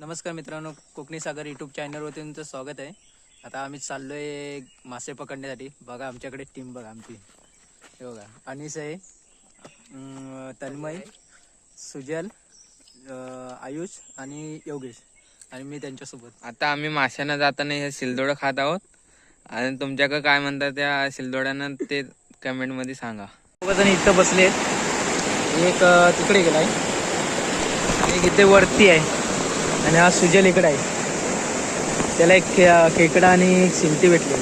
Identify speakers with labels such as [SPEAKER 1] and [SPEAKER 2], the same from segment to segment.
[SPEAKER 1] नमस्कार मित्रांनो कोकणी सागर युट्यूब चॅनलवरती तुमचं स्वागत आहे. आता आम्ही चाललोय मासे पकडण्यासाठी. बघा आमच्याकडे टीम बघा आमची. हे बघा अनिस आहे तन्मय सुजल आयुष आणि योगेश. आणि मी त्यांच्यासोबत.
[SPEAKER 2] आता आम्ही माशांना जाताना हे सिलदोडं खात आहोत. आणि तुमच्याकडे काय म्हणतात त्या सिलदोड्यांना ते कमेंटमध्ये सांगा.
[SPEAKER 1] जण इथं बसले एक तिकडे गेलाय. एक इथे वरती आहे. आणि हा सुजल इकडे आहे. त्याला एक खेकडा आणि एक शिमटी भेटली.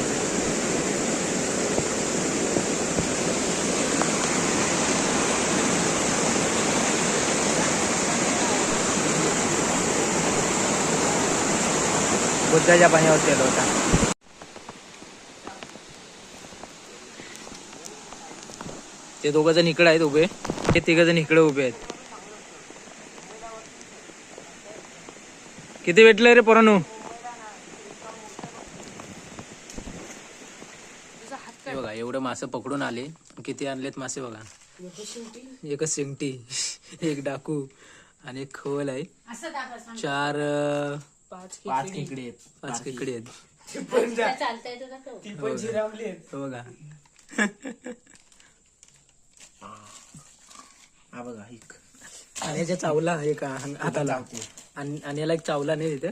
[SPEAKER 1] बुद्धाच्या पाण्यावरती आलो होता. ते दोघ जण इकडे आहेत उभे. ते तिघ जण इकडे उभे आहेत. किती भेटले रे पोरांनो? हे बघा एवढं मासे पकडून आले. किती आणलेत मासे बघा. एकच शिंगटी एक डाकू आणि एक खवल आहे. चार पाच खेकडे. आहेत. पाच खेकडे आहेत. हे. बघा. हा बघा एक. आणि याच्या चावला एक हाताला. आणि आणि याला एक चावला नाही तिथे